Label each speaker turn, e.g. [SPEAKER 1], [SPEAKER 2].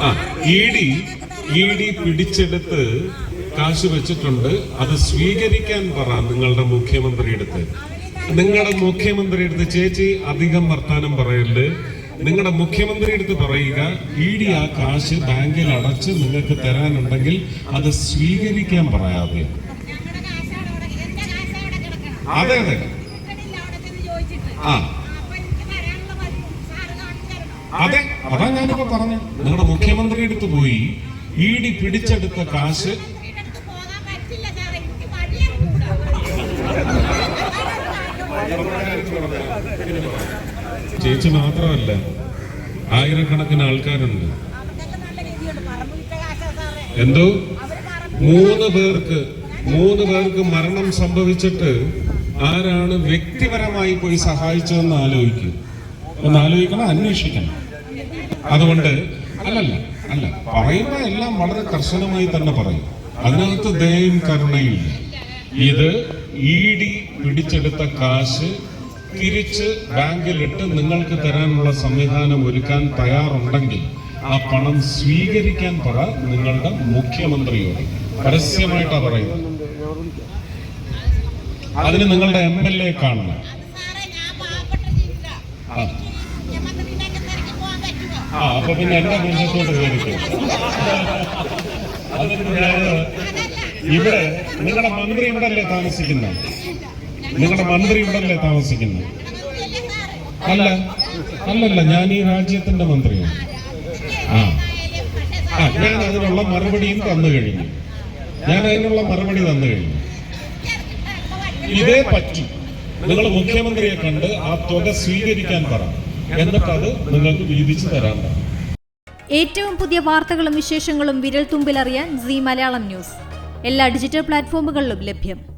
[SPEAKER 1] ആ E D E D പിടിച്ചെടുത്ത് കാശ് വെച്ചിട്ടുണ്ട്. അത് സ്വീകരിക്കാൻ പറ നിങ്ങളുടെ മുഖ്യമന്ത്രിയുടെ അടുത്ത് നിങ്ങളുടെ മുഖ്യമന്ത്രിയെടുത്ത് ചേച്ചി അധികം വർത്താനം പറയൽ നിങ്ങളുടെ മുഖ്യമന്ത്രി അടുത്ത് പറയുക ഇ ഡി ആ കാശ് ബാങ്കിൽ അടച്ച് നിങ്ങൾക്ക് തരാനുണ്ടെങ്കിൽ അത് സ്വീകരിക്കാൻ പറയാതെ. അതെ. അതെ. ആ. അതെ. അതാ ഞാനിപ്പോ പറഞ്ഞു നിങ്ങളുടെ മുഖ്യമന്ത്രി അടുത്ത് പോയി ഇ ഡി പിടിച്ചെടുത്ത കാശ് ചേച്ചി മാത്രമല്ല ആയിരക്കണക്കിന് ആൾക്കാരുണ്ട്. എന്തോ? മൂന്ന് പേർക്ക് മൂന്ന് പേർക്ക് മരണം സംഭവിച്ചിട്ട് ആരാണ് വ്യക്തിപരമായി പോയി സഹായിച്ചതെന്ന് ആലോചിക്കും. ഒന്ന് ആലോചിക്കണം അന്വേഷിക്കണം. അതുകൊണ്ട് അല്ലല്ല അല്ല പറയുന്ന എല്ലാം വളരെ കർശനമായി തന്നെ പറയും. അതിനകത്ത് ദയയും കരുണയും ഇല്ല. ഇത് ഇ ഡി പിടിച്ചെടുത്ത കാശ് തിരിച്ച് ബാങ്കിലിട്ട് നിങ്ങൾക്ക് തരാനുള്ള സംവിധാനം ഒരുക്കാൻ തയ്യാറുണ്ടെങ്കിൽ ആ പണം സ്വീകരിക്കാൻ പറ നിങ്ങളുടെ മുഖ്യമന്ത്രിയോട്. പരസ്യമായിട്ടാ പറയുന്നത്. അതിന് നിങ്ങളുടെ എം എൽ എ കാണണം. ആ. ആ അപ്പൊ പിന്നെ എന്റെ ഞാൻ ഇവിടെ നിങ്ങളുടെ മന്ത്രി ഇവിടെ അല്ലേ താമസിക്കുന്നത്? നിങ്ങളുടെ മന്ത്രി ഇവിടെ അല്ലേ താമസിക്കുന്നത്? അല്ല അല്ലല്ല ഞാൻ ഈ രാജ്യത്തിന്റെ മന്ത്രിയാണ്. ആ. ആ ഞാൻ അതിനുള്ള മറുപടിയും തന്നു കഴിഞ്ഞു. ഞാൻ അതിനുള്ള മറുപടി തന്നു കഴിഞ്ഞു. ഇതേ പറ്റി. നിങ്ങൾ മുഖ്യമന്ത്രിയെ കണ്ട് ആ തുക സ്വീകരിക്കാൻ പറ. എന്നിട്ട് അത് നിങ്ങൾക്ക് വീതിച്ചു തരാം.
[SPEAKER 2] ഏറ്റവും പുതിയ വാർത്തകളും വിശേഷങ്ങളും വിരൽ തുമ്പിലറിയാൻ സി മലയാളം ന്യൂസ്. എല്ലാ ഡിജിറ്റൽ പ്ലാറ്റ്ഫോമുകളിലും ലഭ്യം.